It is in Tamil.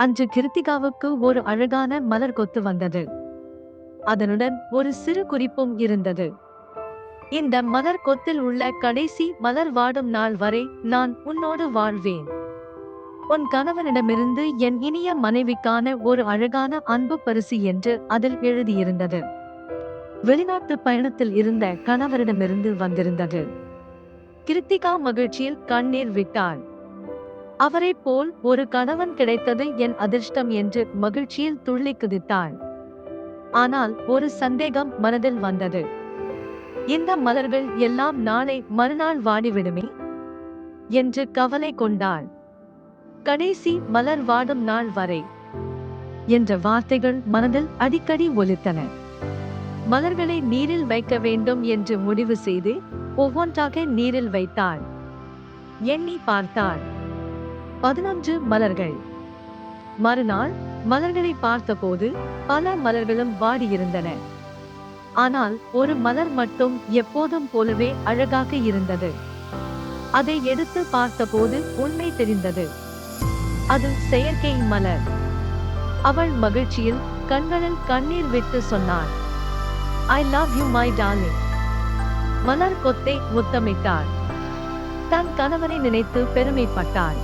அன்று கிருத்திகாவுக்கு ஒரு அழகான மலர் கொத்து வந்தது. அதனுடன் ஒரு சிறு குறிப்பும் இருந்தது. இந்த மலர் கொத்தில் உள்ள கடைசி மலர் வாடும் நாள் வரை நான் உன்னோடு வாழ்வேன். உன் கணவனிடமிருந்து என் இனிய மனைவிக்கான ஒரு அழகான அன்பு பரிசு என்று அதில் எழுதியிருந்தது. வெளிநாட்டு பயணத்தில் இருந்த கணவரிடமிருந்து வந்திருந்தது. கிருத்திகா மகிழ்ச்சியில் கண்ணீர் விட்டாள். அவரைப் போல் ஒரு கணவன் கிடைத்தது என் அதிர்ஷ்டம் என்று மகிழ்ச்சியில் துள்ளி குதித்தாள். ஆனால் ஒரு சந்தேகம் மனதில் வந்தது. இந்த மலர்கள் எல்லாம் நாளை மறுநாள் வாடிவிடுமே? என்று கவலை கொண்டாள். கடைசி மலர் வாடும் நாள் வரை என்ற வார்த்தைகள் மனதில் அடிக்கடி ஒலித்தன. மலர்களை நீரில் வைக்க வேண்டும் என்று முடிவு செய்து ஒவ்வொன்றாக நீரில் வைத்தாள். எண்ணி பார்த்தாள். பதினொன்று மலர்கள். மறுநாள் மலர்களை பார்த்தபோது பல மலர்களும் வாடியிருந்தன. ஆனால் ஒரு மலர் மட்டும் எப்போதும் போலவே அழகாக இருந்தது. அதை எடுத்து பார்த்தபோது உண்மை தெரிந்தது. அது செயற்கை மலர். அவள் மகிழ்ச்சியில் கண்களில் கண்ணீர் விட்டு சொன்னாள் I love you my darling மலர் கொத்தை முத்தமிட்டாள். தன் கணவனை நினைத்து பெருமைப்பட்டாள்.